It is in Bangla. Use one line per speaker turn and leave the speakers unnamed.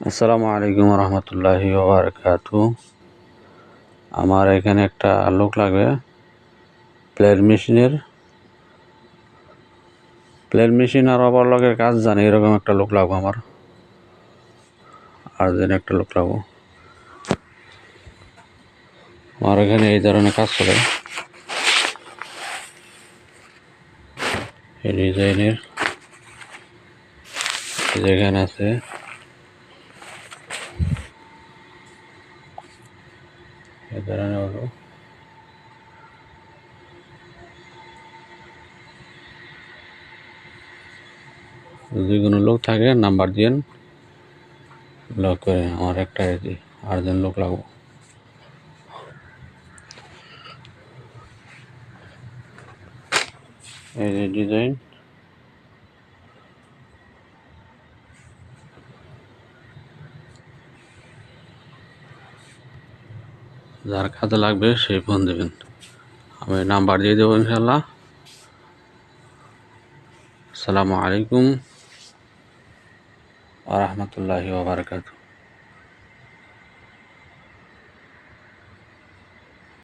আসসালামু আলাইকুম রহমতুল্লাহি ওবরাকাতু আমার এখানে একটা লোক লাগবে, প্লেয়ার মেশিনের। প্লেয়ার মেশিন আর ওভারলকের কাজ জানে, এরকম একটা লোক লাগবে আমার। আর যেন একটা লোক লাগবো। আমার এখানে এই ধরনের কাজ চলে। এই ডিজাইনের। যেখানে আছে। এই ধরনের হলো। যদি কোনো লোক থাকে, নাম্বার দিয়েন। লক করে আমার একটা আর্জেন্ট লোক লাগবো। এই যে ডিজাইন যার কাজে লাগবে সেই ফোন দেবেন। আমি নাম্বার দিয়ে দেবো ইনশাল্লাহ আসসালামু আলাইকুম আ রহমতুল্লাহি